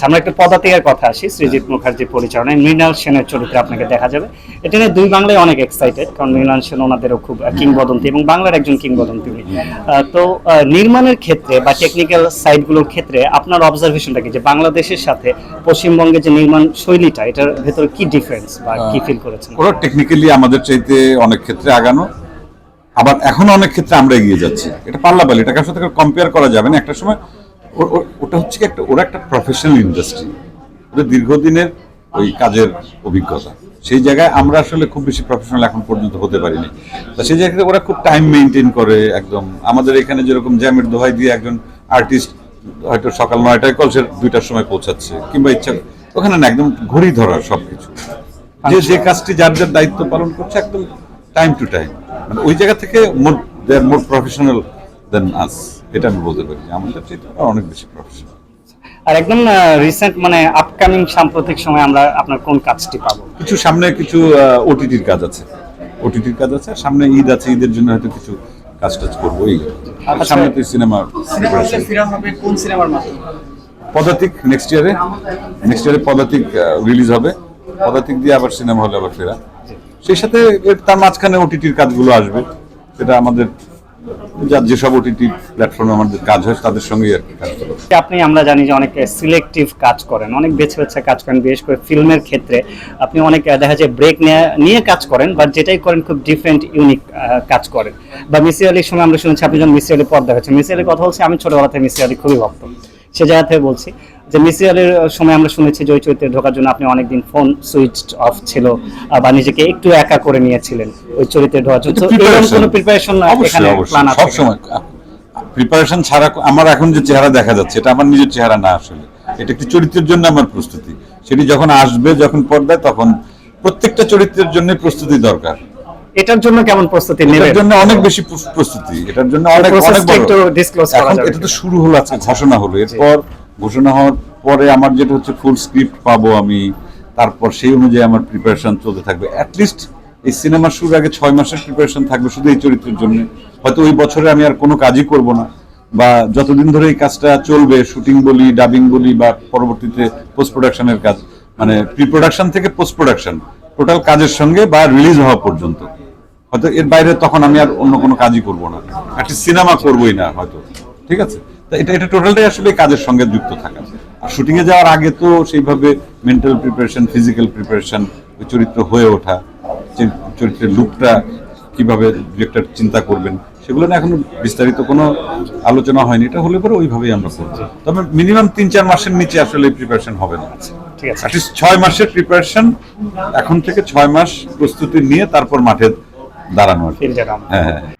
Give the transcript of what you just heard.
আচ্ছা আমরা একটু পদাতিকের কথা আসি সৃজিত মুখার্জি পরিচালনায় মৃণাল সেনের চরিত্রে আপনাকে দেখা যাবে। এটা নিয়ে দুই বাংলায় অনেক এক্সাইটেড কারণ মৃণাল সেন ওনাদেরও খুব কিংবদন্তি এবং বাংলার একজন কিংবদন্তি উনি। তো নির্মাণের ক্ষেত্রে বা টেকনিক্যাল সাইডগুলোর ক্ষেত্রে আপনার অবজারভেশনটা কি? যে বাংলাদেশের সাথে পশ্চিমবঙ্গের যে নির্মাণ শৈলীটা এটার ভেতরে কি ডিফারেন্স বা কি ফিল করেছেন? ওরা টেকনিক্যালি আমাদের চাইতে অনেক ক্ষেত্রে আগানো আবার এখনও অনেক ক্ষেত্রে আমরা এগিয়ে যাচ্ছি। এটা পাল্লাপালি এটা কার সাথে কম্পেয়ার করা যাবে না। একটা সময় ওটা হচ্ছে একটা, ওরা একটা প্রফেশনাল ইন্ডাস্ট্রি ওদের দীর্ঘদিনের ওই কাজের অভিজ্ঞতা। সেই জায়গায় আমরা আসলে খুব বেশি প্রফেশনাল এখন পর্যন্ত হতে পারিনি। তা সেই জায়গায় ওরা খুব টাইম মেনটেন করে একদম। আমাদের এখানে যেরকম জ্যামের দোহাই দিয়ে একজন আর্টিস্ট হয়তো সকাল নয়টায় কলসের দুইটার সময় পৌঁছাচ্ছে, কিংবা ইচ্ছা ওখানে না, একদম ঘড়ি ধরা সব কিছু যে যে কাজটি যার যার দায়িত্ব পালন করছে একদম টাইম টু টাইম মানে ওই জায়গা থেকে মোর দে আর মোর প্রফেশনাল দেন আস এটা আমি বলতে পারি যে আমাদের চাইতে অনেক বেশি প্রফেশনাল আর একদম রিসেন্ট মানে আপকামিং সাম্প্রতিক সময় আমরা আপনার কোন কাজটি পাবো? কিছু সামনে কিছু ওটিটির কাজ আছে। ওটিটির কাজ আছে আর সামনে ঈদ আছে ঈদের জন্য হয়তো কিছু কাজ টাজ করব এই আর সামনে তো সিনেমা কোন সিনেমার মাধ্যমে? পদাতিক নেক্সট ইয়ারে নেক্সট ইয়ারে পদাতিক রিলিজ হবে। পদাতিক দিয়ে আবার সিনেমা হলে আবার ফেরা। সেই সাথে তার মাঝখানে ওটিটির কাজগুলো আসবে। সেটা আমাদের যা যেসব ওটিটি প্ল্যাটফর্মে আমাদের কাজ হয়, তাদের সঙ্গেই আর কি কাজ করব আপনি, আমরা জানি যে অনেক সিলেক্টিভ কাজ করেন, অনেক বেছে বেছে কাজ করেন, বিশেষ করে ফিল্মের ক্ষেত্রে। আপনি অনেক দেখা যায় ব্রেক নিয়ে কাজ করেন বাট যেটাই করেন খুব ডিফারেন্ট ইউনিক কাজ করেন। বা মিসি আলির সময় আমরা শুনেছি, আপনি যখন মিসি আলি দেখাচ্ছেন মিসি আলির কথা বলছি, আমি ছোটবেলা থেকে আলি খুবই ভক্ত। সে জায়গা থেকে বলছি যে মিসি আলির সময় আমরা শুনেছি যে ওই চরিত্রে ঢোকার জন্য আপনি অনেকদিন ফোন সুইচ অফ ছিল বা নিজেকে একটু একা করে নিয়েছিলেন ওই চরিত্রে ঢোকার জন্য। কোনো প্রিপারেশন এখানে প্ল্যান আছে সবসময় প্রিপারেশন ছাড়া আমার এখন যে চেহারা দেখা যাচ্ছে এটা আমার নিজের চেহারা না আসলে। এটা একটি চরিত্রের জন্য আমার প্রস্তুতি। সেটি যখন আসবে যখন পর্দায় তখন প্রত্যেকটা চরিত্রের জন্য প্রস্তুতি দরকার। এটার জন্য কেমন প্রস্তুতি এটার নেবেন? জন্য অনেক বেশি প্রস্তুতি। এটার জন্য অনেক অনেক একটু disclose করা এখন যাবে। এটা তো শুরু হলো আজকে ঘোষণা হলো। এরপর ঘোষণা হওয়ার পরে আমার যেটা হচ্ছে ফুল স্ক্রিপ্ট পাবো আমি। তারপর সেই অনুযায়ী আমার প্রিপারেশন চলতে থাকবে। অ্যাটলিস্ট এই সিনেমা শুরুর আগে ছয় মাসের প্রিপারেশন থাকবে শুধু এই চরিত্রের জন্য। হয়তো ওই বছরে আমি আর কোনো কাজই করব না। বা যতদিন ধরে এই কাজটা চলবে শুটিং বলি ডাবিং বলি বা পরবর্তীতে পোস্ট প্রোডাকশনের কাজ মানে প্রি প্রোডাকশন থেকে পোস্ট প্রোডাকশন টোটাল কাজের সঙ্গে বা রিলিজ হওয়া পর্যন্ত। হয়তো এর বাইরে তখন আমি আর অন্য কোনো কাজই করব না। একটা সিনেমা করবোই না হয়তো। ঠিক আছে? তা এটা এটা টোটালটাই আসলে কাজের সঙ্গে যুক্ত থাকা। আর শুটিং এ যাওয়ার আগে তো সেইভাবে মেন্টাল প্রিপারেশন ফিজিক্যাল প্রিপারেশন ওই চরিত্র হয়ে ওঠা চরিত্রের লুকটা কীভাবে ডিরেক্টর চিন্তা করবেন সেগুলো না এখনও বিস্তারিত কোনো আলোচনা হয়নি। এটা হলে পরে ওইভাবেই আমরা করব। তবে মিনিমাম তিন চার মাসের নিচে আসলে প্রিপারেশন হবে না। ঠিক আছে। ছয় মাসের প্রিপারেশন এখন থেকে ছয় মাস প্রস্তুতি নিয়ে তারপর মাঠে দাঁড়ানো হ্যাঁ হ্যাঁ।